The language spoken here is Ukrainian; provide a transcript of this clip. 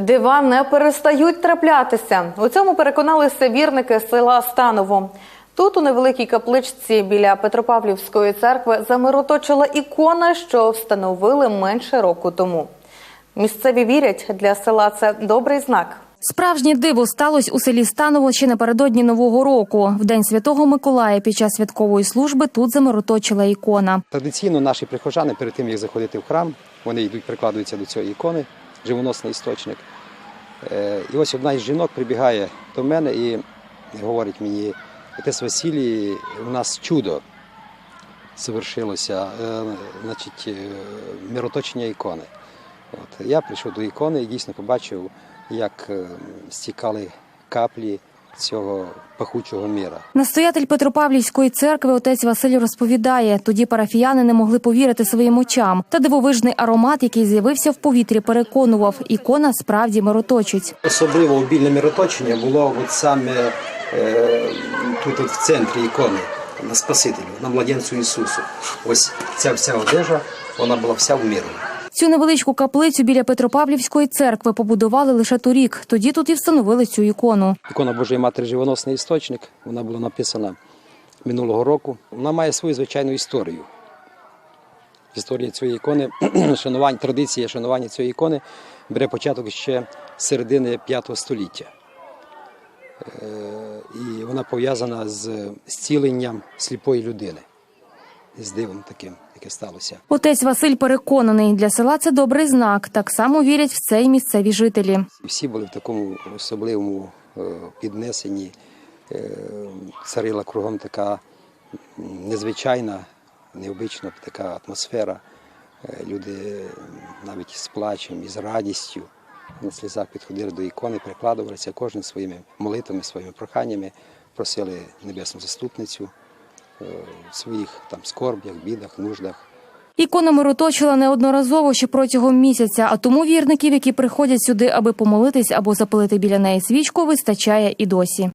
Дива не перестають траплятися. У цьому переконалися вірники села Станово. Тут, у невеликій капличці біля Петропавлівської церкви, замироточила ікона, що встановили менше року тому. Місцеві вірять, для села це добрий знак. Справжнє диво сталося у селі Станово ще напередодні Нового року. В день Святого Миколая під час святкової служби тут замироточила ікона. Традиційно наші прихожани перед тим, як заходити в храм, вони йдуть, прикладуються до цієї ікони, живоносний істочник. Е, І ось одна із жінок прибігає до мене і говорить мені, отець Василій, у нас чудо завершилося, е, значить, е, мироточення ікони. От, я прийшов до ікони і дійсно побачив, як стікали каплі цього пахучого міра. Настоятель Петропавлівської церкви отець Василь розповідає, тоді парафіяни не могли повірити своїм очам. Та дивовижний аромат, який з'явився в повітрі, переконував, ікона справді мироточить. Особливо обільне мироточення було от саме е, тут от в центрі ікони на Спасителю, на младенцю Ісусу. Ось ця вся одежа, вона була вся в міру. Цю невеличку каплицю біля Петропавлівської церкви побудували лише торік. Тоді тут і встановили цю ікону. Ікона Божої Матері живоносний істочник. Вона була написана минулого року. Вона має свою звичайну історію. Історія цієї ікони, шанування, традиція шанування цієї ікони бере початок ще з середини 5 століття. Е, І вона пов'язана з зціленням сліпої людини. З дивом таким, яке сталося. Отець Василь переконаний, для села це добрий знак. Так само вірять в це й місцеві жителі. Всі були в такому особливому е, піднесенні. Е, Царила кругом така незвичайна, необична така атмосфера. Е, Люди навіть з плачем і з радістю на сльозах підходили до ікони, прикладувалися кожен своїми молитвами, своїми проханнями, просили небесну заступницю своїх там скорбях, бідах, нуждах. Ікона мироточила неодноразово ще протягом місяця, а тому вірників, які приходять сюди, аби помолитись або запалити біля неї свічку, вистачає і досі.